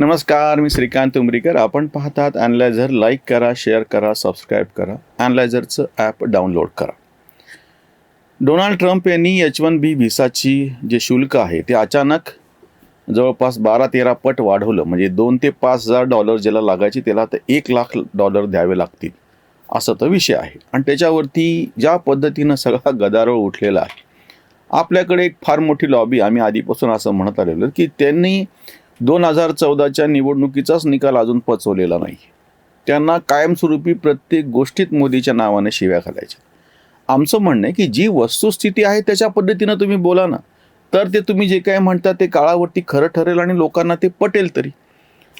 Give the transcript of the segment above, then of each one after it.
नमस्कार मी श्रीकांत उमरीकर. आपण पाहतात अनलायझर लाईक करा शेअर करा सबस्क्राईब करा. अनलायझरचं ॲप डाउनलोड करा. डोनाल्ड ट्रम्प यांनी एच वन बी व्हिसाची जे शुल्क आहे ते अचानक जवळपास बारा तेरा पट वाढवलं. म्हणजे दोन ते पाच हजार डॉलर ज्याला लागायचे त्याला तर एक लाख डॉलर द्यावे लागतील. असं तर विषय आहे. आणि त्याच्यावरती ज्या पद्धतीनं सगळा गदारोळ उठलेला आहे आपल्याकडे एक फार मोठी लॉबी आम्ही आधीपासून असं म्हणत आलेलो की त्यांनी दोन हजार चौदाच्या निवडणुकीचाच निकाल अजून पचवलेला नाही. त्यांना कायमस्वरूपी प्रत्येक गोष्टीत मोदीच्या नावाने शिव्या घालायच्या. आमचं म्हणणं आहे की जी वस्तुस्थिती आहे त्याच्या पद्धतीनं तुम्ही बोला ना तर ते तुम्ही जे काय म्हणता ते काळावरती खरं ठरेल आणि लोकांना ते पटेल तरी.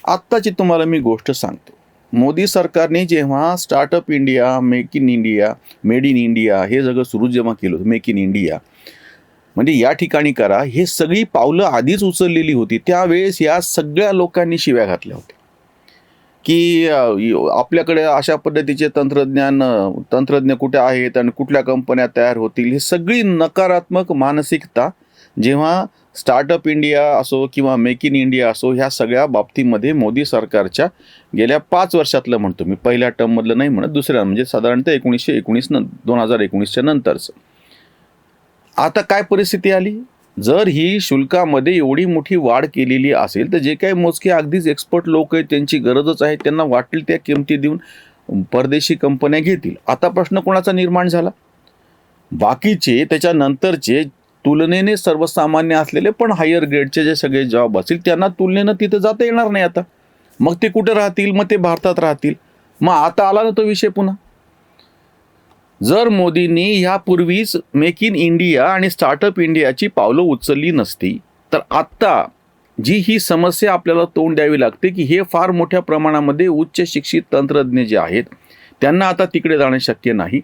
आत्ताची तुम्हाला मी गोष्ट सांगतो. मोदी सरकारने जेव्हा startup India make in India made in India हे सगळं सुरू जेव्हा केलं होतं मेक इन इंडिया म्हणजे या ठिकाणी करा. हे सगळी पावलं आधीच उचललेली होती. त्यावेळेस या सगळ्या लोकांनी शिव्या घातल्या होत्या. की आपल्याकडे अशा पद्धतीचे तंत्रज्ञान तंत्रज्ञ कुठे आहेत आणि कुठल्या कंपन्या तयार होतील ही सगळी नकारात्मक मानसिकता जेव्हा स्टार्टअप इंडिया असो किंवा मेक इन इंडिया असो ह्या सगळ्या बाबतीमध्ये मोदी सरकारच्या गेल्या पाच वर्षातलं म्हणतो मी. पहिल्या टर्ममधलं नाही म्हणत दुसऱ्या म्हणजे साधारणतः एकोणीसशे एकोणीस न दोन हजार एकोणीसच्या नंतरचं. आता काय परिस्थिती आली? जर ही शुल्कामध्ये एवढी मोठी वाढ केलेली असेल तर जे काही मोजके अगदीच एक्सपर्ट लोक आहेत त्यांची गरजच आहे त्यांना वाटेल त्या किमती देऊन परदेशी कंपन्या घेतील. आता प्रश्न कोणाचा निर्माण झाला? बाकीचे त्याच्यानंतरचे तुलनेने सर्वसामान्य असलेले पण हायर ग्रेडचे जे सगळे जॉब असतील त्यांना तुलनेनं तिथं जाता येणार नाही आता. मग ते कुठे राहतील? मग ते भारतात राहतील. मग आता आला ना तो विषय पुन्हा. जर मोदींनी ह्यापूर्वीच मेक इन इंडिया आणि स्टार्टअप इंडियाची पावलं उचलली नसती तर आत्ता जी ही समस्या आपल्याला तोंड द्यावी लागते की हे फार मोठ्या प्रमाणामध्ये उच्च शिक्षित तंत्रज्ञ जे आहेत त्यांना आता तिकडे जाणं शक्य नाही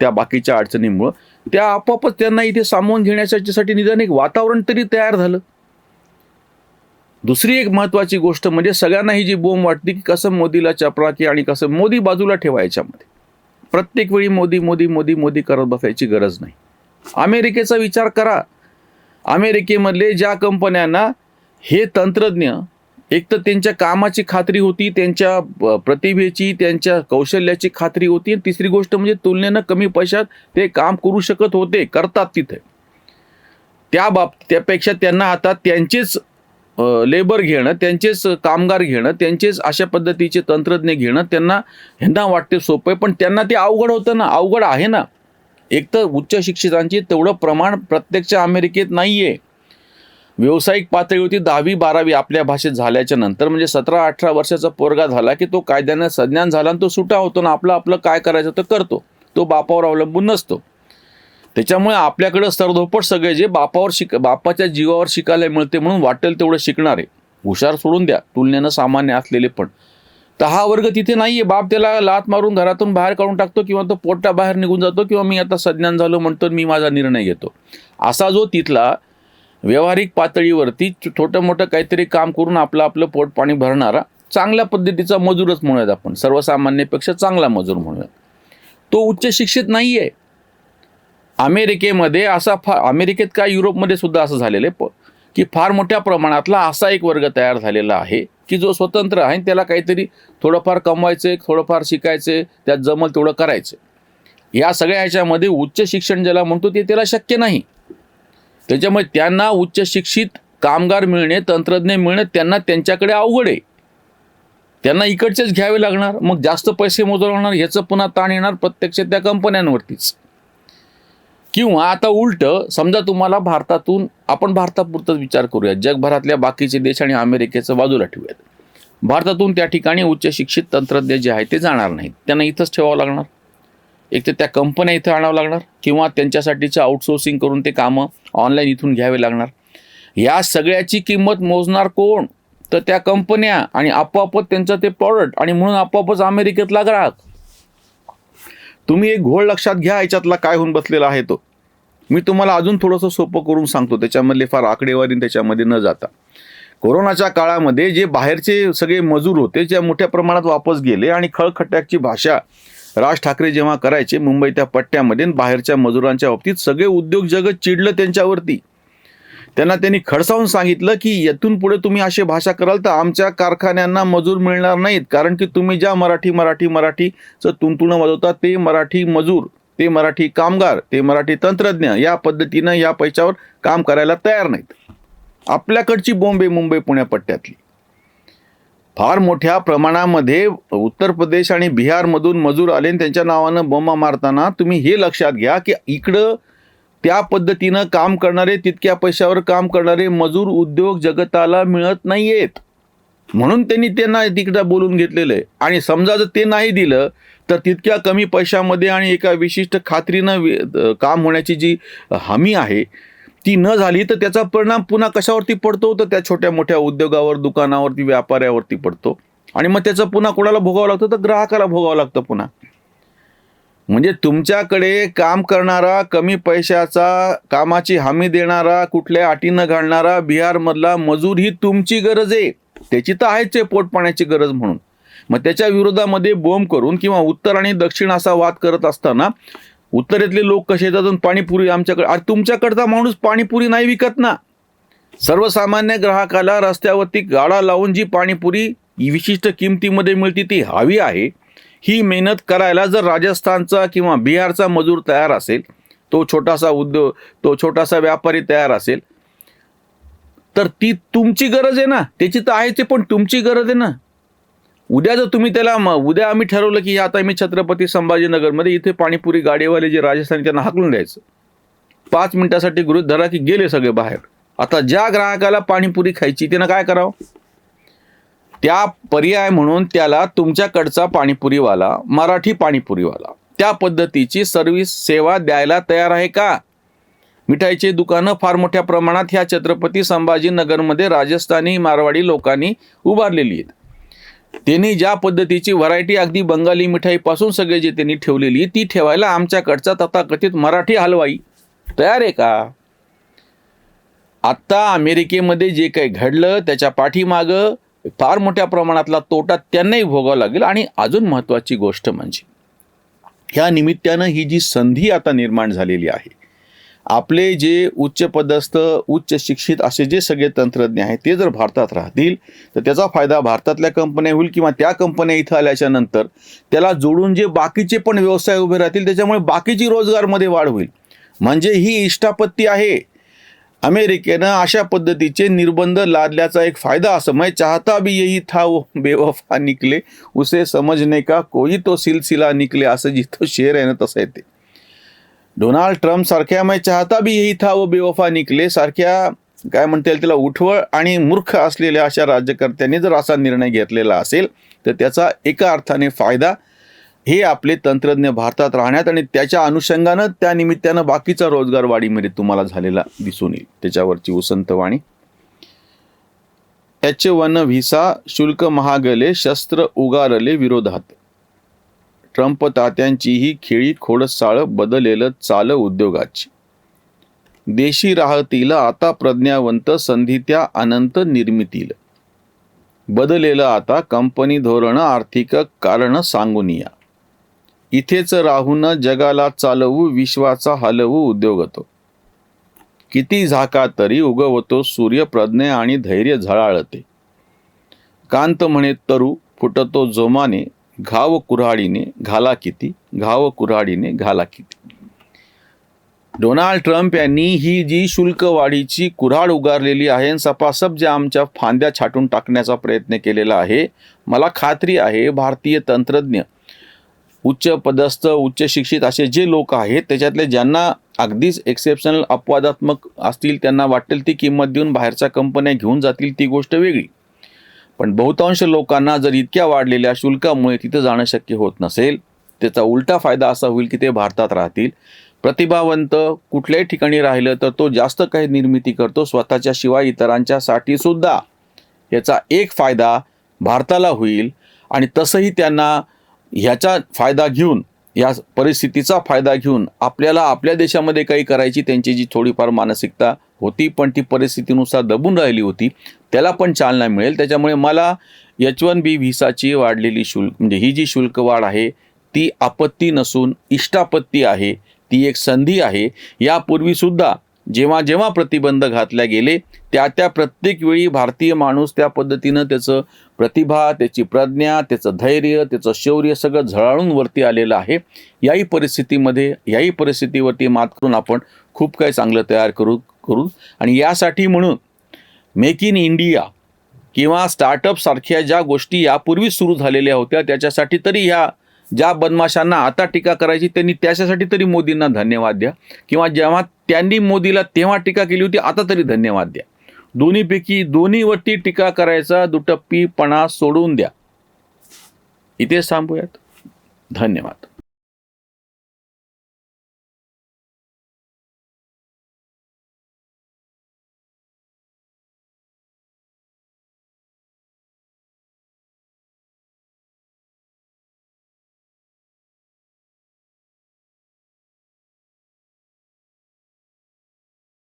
त्या बाकीच्या अडचणीमुळं. त्या आपोआपच त्यांना इथे सामावून घेण्यासाठी निदान एक वातावरण तरी तयार झालं. दुसरी एक महत्त्वाची गोष्ट म्हणजे सगळ्यांना ही जी बोंब वाटते की कसं मोदीला चपराकी आणि कसं मोदी बाजूला ठेवायच्यामध्ये प्रत्येक वेळी मोदी मोदी मोदी मोदी करत बसायची गरज नाही. अमेरिकेचा विचार करा. अमेरिकेमधले ज्या कंपन्यांना हे तंत्रज्ञ एक तर त्यांच्या कामाची खात्री होती त्यांच्या प्रतिभेची त्यांच्या कौशल्याची खात्री होती. आणि तिसरी गोष्ट म्हणजे तुलनेनं कमी पैशात ते काम करू शकत होते करतात तिथे. त्या बाब त्यापेक्षा त्यांना आता त्यांचेच लेबर घेणं त्यांचेच कामगार घेणं त्यांचेच अशा पद्धतीचे तंत्रज्ञ घेणं त्यांना ह्यांना वाटते सोपं आहे पण त्यांना ते अवघड होतं ना अवघड आहे ना. एक तर उच्च शिक्षितांची तेवढं प्रमाण प्रत्यक्ष अमेरिकेत नाही आहे व्यावसायिक पातळीवरती दहावी बारावी आपल्या भाषेत झाल्याच्यानंतर म्हणजे सतरा अठरा वर्षाचा पोरगा झाला की तो कायद्यानं संज्ञान झाला आणि तो सुटा होतो ना आपलं आपलं काय करायचं तर करतो. तो बापावर अवलंबून नसतो. त्याच्यामुळे आपल्याकडं सरधोपट सगळे जे बापावर शिक बापाच्या जीवावर शिकायला मिळते म्हणून वाटेल तेवढं शिकणार. आहे हुशार सोडून द्या तुलनेनं सामान्य असलेले पण. तर हा वर्ग तिथे नाहीये. बाप त्याला लात मारून घरातून बाहेर काढून टाकतो किंवा तो पोटा बाहेर निघून जातो किंवा मी आता सज्ञान झालो म्हणतो मी माझा निर्णय घेतो. असा जो तिथला व्यावहारिक पातळीवरती छोटं मोठं काहीतरी काम करून आपलं आपलं पोट पाणी भरणारा चांगल्या पद्धतीचा मजूरच म्हणूयात आपण. सर्वसामान्यपेक्षा चांगला मजूर म्हणूयात. तो उच्च शिक्षित नाही आहे अमेरिकेमध्ये असा फार अमेरिकेत काय युरोपमध्ये सुद्धा असं झालेलं आहे. प की फार मोठ्या प्रमाणातला असा एक वर्ग तयार झालेला आहे की जो स्वतंत्र आहे त्याला काहीतरी थोडंफार कमवायचं थोडंफार शिकायचं त्यात जमल तेवढं करायचं या सगळ्या ह्याच्यामध्ये उच्च शिक्षण ज्याला म्हणतो ते त्याला शक्य नाही. त्याच्यामुळे त्यांना उच्च शिक्षित कामगार मिळणे तंत्रज्ञ मिळणे त्यांना त्यांच्याकडे अवघड आहे. त्यांना इकडचेच घ्यावे लागणार मग जास्त पैसे मोजावे लागणार ह्याचं पुन्हा ताण येणार प्रत्यक्ष त्या कंपन्यांवरतीच. किंवा आता उलट समजा तुम्हाला भारतातून आपण भारतापुरताच विचार करूया जगभरातल्या बाकीचे देश आणि अमेरिकेचं बाजूला ठेवूयात. भारतातून त्या ठिकाणी उच्च शिक्षित तंत्रज्ञ जे आहे ते जाणार नाहीत. त्यांना इथंच ठेवावं लागणार? एक तर त्या कंपन्या इथं आणावं लागणार? किंवा त्यांच्यासाठीचं आउटसोर्सिंग करून ते कामं ऑनलाईन इथून घ्यावे लागणार? या सगळ्याची किंमत मोजणार कोण? तर त्या कंपन्या आणि आपोआपच त्यांचं ते प्रॉडक्ट आणि म्हणून आपोआपच अमेरिकेतला ग्राहक. तुम्ही एक घोळ लक्षात घ्या याच्यातला काय होऊन बसलेला आहे तो. मी तुम्हाला अजून थोडंसं सोपं करून सांगतो. त्याच्यामधले फार आकडेवारी त्याच्यामध्ये न जाता. कोरोनाच्या काळामध्ये जे बाहेरचे सगळे मजूर होते जे मोठ्या प्रमाणात वापस गेले आणि खळखट्याची भाषा राज ठाकरे जेव्हा करायचे मुंबई त्या पट्ट्यामध्ये बाहेरच्या मजुरांच्या बाबतीत सगळे उद्योग जगत चिडलं त्यांच्यावरती. त्यांना त्यांनी खडसावून सांगितलं की येथून पुढे तुम्ही अशी भाषा कराल तर आमच्या कारखान्यांना मजूर मिळणार नाहीत. कारण की तुम्ही ज्या मराठी मराठी मराठीचं तुंतुणं वाजवता ते मराठी मजूर ते मराठी कामगार ते मराठी तंत्रज्ञ या पद्धतीनं या पैशावर काम करायला तयार नाहीत. आपल्याकडची बॉम्बे मुंबई पुण्या पट्ट्यातली. फार मोठ्या प्रमाणामध्ये उत्तर प्रदेश आणि बिहारमधून मजूर आले आणि त्यांच्या नावानं बोंबा मारताना तुम्ही हे लक्षात घ्या की इकडं त्या पद्धतीनं काम करणारे तितक्या पैशावर काम करणारे मजूर उद्योग जगताला मिळत नाहीयेत. म्हणून त्यांनी त्यांना तिकडं बोलून घेतलेलं आहे. आणि समजा जर ते नाही दिलं तर तितक्या कमी पैशामध्ये आणि एका विशिष्ट खात्रीनं काम होण्याची जी हमी आहे ती न झाली तर त्याचा परिणाम पुन्हा कशावरती पडतो? तर त्या छोट्या मोठ्या उद्योगावर दुकानावरती व्यापाऱ्यावरती पडतो. आणि मग त्याचं पुन्हा कोणाला भोगावं लागतं? तर ग्राहकाला भोगावं लागतं पुन्हा. म्हणजे तुमच्याकडे काम करणारा कमी पैशाचा कामाची हमी देणारा कुठल्या अटीनं घालणारा बिहारमधला मजूर ही तुमची गरज आहे. त्याची तर आहेच आहे पोट पाण्याची गरज म्हणून. मग त्याच्या विरोधामध्ये बोंब करून किंवा उत्तर आणि दक्षिण असा वाद करत असताना उत्तरेतले लोक कसे येतात पाणीपुरी आमच्याकडे अरे तुमच्याकडचा माणूस पाणीपुरी नाही विकत ना. सर्वसामान्य ग्राहकाला रस्त्यावरती गाडा लावून जी पाणीपुरी विशिष्ट किमतीमध्ये मिळते ती हवी आहे ही मेहनत करायला जर राजस्थानचा किंवा बिहारचा मजूर तयार असेल तो छोटासा उद्योग तो छोटासा व्यापारी तयार असेल तर ती तुमची गरज आहे ना. त्याची तर आहेच आहे पण तुमची गरज आहे ना. उद्या जर तुम्ही त्याला उद्या आम्ही ठरवलं की आता मी छत्रपती संभाजीनगरमध्ये इथे पाणीपुरी गाडीवाले जे राजस्थानी त्यांना हाकलून द्यायचं. पाच मिनिटासाठी गृहित धरा की गेले सगळे बाहेर. आता ज्या ग्राहकाला पाणीपुरी खायची त्यानं काय करावं? त्या पर्याय म्हणून त्याला तुमच्याकडचा पाणीपुरीवाला मराठी पाणीपुरीवाला त्या पद्धतीची सर्व्हिस सेवा द्यायला तयार आहे का? मिठाईचे दुकानं फार मोठ्या प्रमाणात ह्या छत्रपती संभाजीनगरमध्ये राजस्थानी मारवाडी लोकांनी उभारलेली आहेत. त्यांनी ज्या पद्धतीची व्हरायटी अगदी बंगाली मिठाईपासून सगळे जे त्यांनी ठेवलेली ती ठेवायला आमच्याकडचा तथाकथित मराठी हलवाई तयार आहे का? आत्ता अमेरिकेमध्ये जे काही घडलं त्याच्या पाठीमागं फार मोठ्या प्रमाणातला तोटा त्यांनाही भोगावा लागेल. आणि अजून महत्त्वाची गोष्ट म्हणजे ह्या निमित्तानं ही जी संधी आता निर्माण झालेली आहे आपले जे उच्च पदस्थ उच्च शिक्षित असे जे सगळे तंत्रज्ञ आहेत ते जर भारतात राहतील तर त्याचा फायदा भारतातल्या कंपन्या होईल किंवा त्या कंपन्या इथं आल्याच्यानंतर त्याला जोडून जे बाकीचे पण व्यवसाय उभे राहतील त्याच्यामुळे बाकीची रोजगारमध्ये वाढ होईल. म्हणजे ही इष्टापत्ती आहे. अमेरिकेनं अशा पद्धतीचे निर्बंध लादल्याचा एक फायदा असं मैं चाहता भी यही था वो बेवफा निकले उसे समजने का कोई तो सिलसिला निकले असं जिथं शेर आहे ना तसं येते. डोनाल्ड ट्रम्प सारख्या मैं चाहता भी यही था वो बेवफा निकले. सारख्या काय म्हणता येईल त्याला उठवळ आणि मूर्ख असलेल्या अशा राज्यकर्त्यांनी जर असा निर्णय घेतलेला असेल तर त्याचा एका अर्थाने फायदा हे आपले तंत्रज्ञ भारतात राहण्यात आणि त्याच्या अनुषंगानं त्या निमित्तानं बाकीचा रोजगार वाढीमध्ये तुम्हाला झालेला दिसून येईल. त्याच्यावरची उसंतवाणी एच वन व्हिसा शुल्क महागले शस्त्र उगारले विरोधात. ट्रम्प तात्यांची ही खेळी खोडसाळं बदलेलं चाल उद्योगाची. देशी राहतील आता प्रज्ञावंत संधीत्या अनंत निर्मितील. बदलेलं आता कंपनी धोरण आर्थिक कारण सांगून या इथेच राहून जगाला चालवू विश्वाचा हलवू उद्योगतो. किती झाका तरी उगवतो सूर्य प्रज्ञ आणि धैर्य झळाळते. कांत म्हणे तरू फुटतो जोमाने घाव कुऱ्हाडीने घाला किती घाव कुऱ्हाडीने घाला किती डोनाल्ड ट्रम्प यांनी ही जी शुल्क वाढीची कुऱ्हाड उगारलेली आहे सपासप ज्या आमच्या फांद्या छाटून टाकण्याचा प्रयत्न केलेला आहे मला खात्री आहे भारतीय तंत्रज्ञ उच्च पदस्थ उच्च शिक्षित असे जे लोक आहेत त्याच्यातले ज्यांना अगदीच एक्सेप्शनल अपवादात्मक असतील त्यांना वाटेल ती किंमत देऊन बाहेरच्या कंपन्या घेऊन जातील ती गोष्ट वेगळी. पण बहुतांश लोकांना जर इतक्या वाढलेल्या शुल्कामुळे तिथं जाणं शक्य होत नसेल त्याचा उलटा फायदा असा होईल की ते भारतात राहतील. प्रतिभावंत कुठल्याही ठिकाणी राहिलं तर तो जास्त काही निर्मिती करतो स्वतःच्या शिवाय इतरांच्यासाठी सुद्धा. याचा एक फायदा भारताला होईल आणि तसंही त्यांना ह्याचा फायदा घेऊन या परिस्थितीचा फायदा घेऊन आपल्याला आपल्या देशामध्ये काही करायची त्यांची जी थोडीफार मानसिकता होती पण ती परिस्थितीनुसार दबून राहिली होती. त्याला पण चालना मिळेल. त्याच्यामुळे मला एच वन बी व्हिसाची वाढलेली शुल्क म्हणजे ही जी शुल्क वाढ आहे ती आपत्ती नसून इष्टापत्ती आहे. ती एक संधी आहे. यापूर्वीसुद्धा जेव्हा जेव्हा प्रतिबंध घातल्या गेले त्या त्या प्रत्येक वेळी भारतीय माणूस त्या पद्धतीनं त्याचं प्रतिभा त्याची प्रज्ञा त्याचं धैर्य त्याचं शौर्य सगळं झळाळून वरती आलेलं आहे. याही परिस्थितीमध्ये याही परिस्थितीवरती मात करून आपण खूप काही चांगलं तयार करू करू. आणि यासाठी म्हणून मेक इन इंडिया किंवा स्टार्टअपसारख्या ज्या गोष्टी यापूर्वी सुरू झालेल्या होत्या त्याच्यासाठी तरी ह्या ज्या बदमाशांना आता टीका करायची त्यांनी त्याच्यासाठी तरी मोदींना धन्यवाद द्या. किंवा जेव्हा त्यांनी मोदीला तेव्हा टीका केली होती आता तरी धन्यवाद द्या. दोन्हीपैकी दोन्हीवरती टीका करायचा दुटप्पीपणा सोडून द्या. इथेच थांबूयात. धन्यवाद.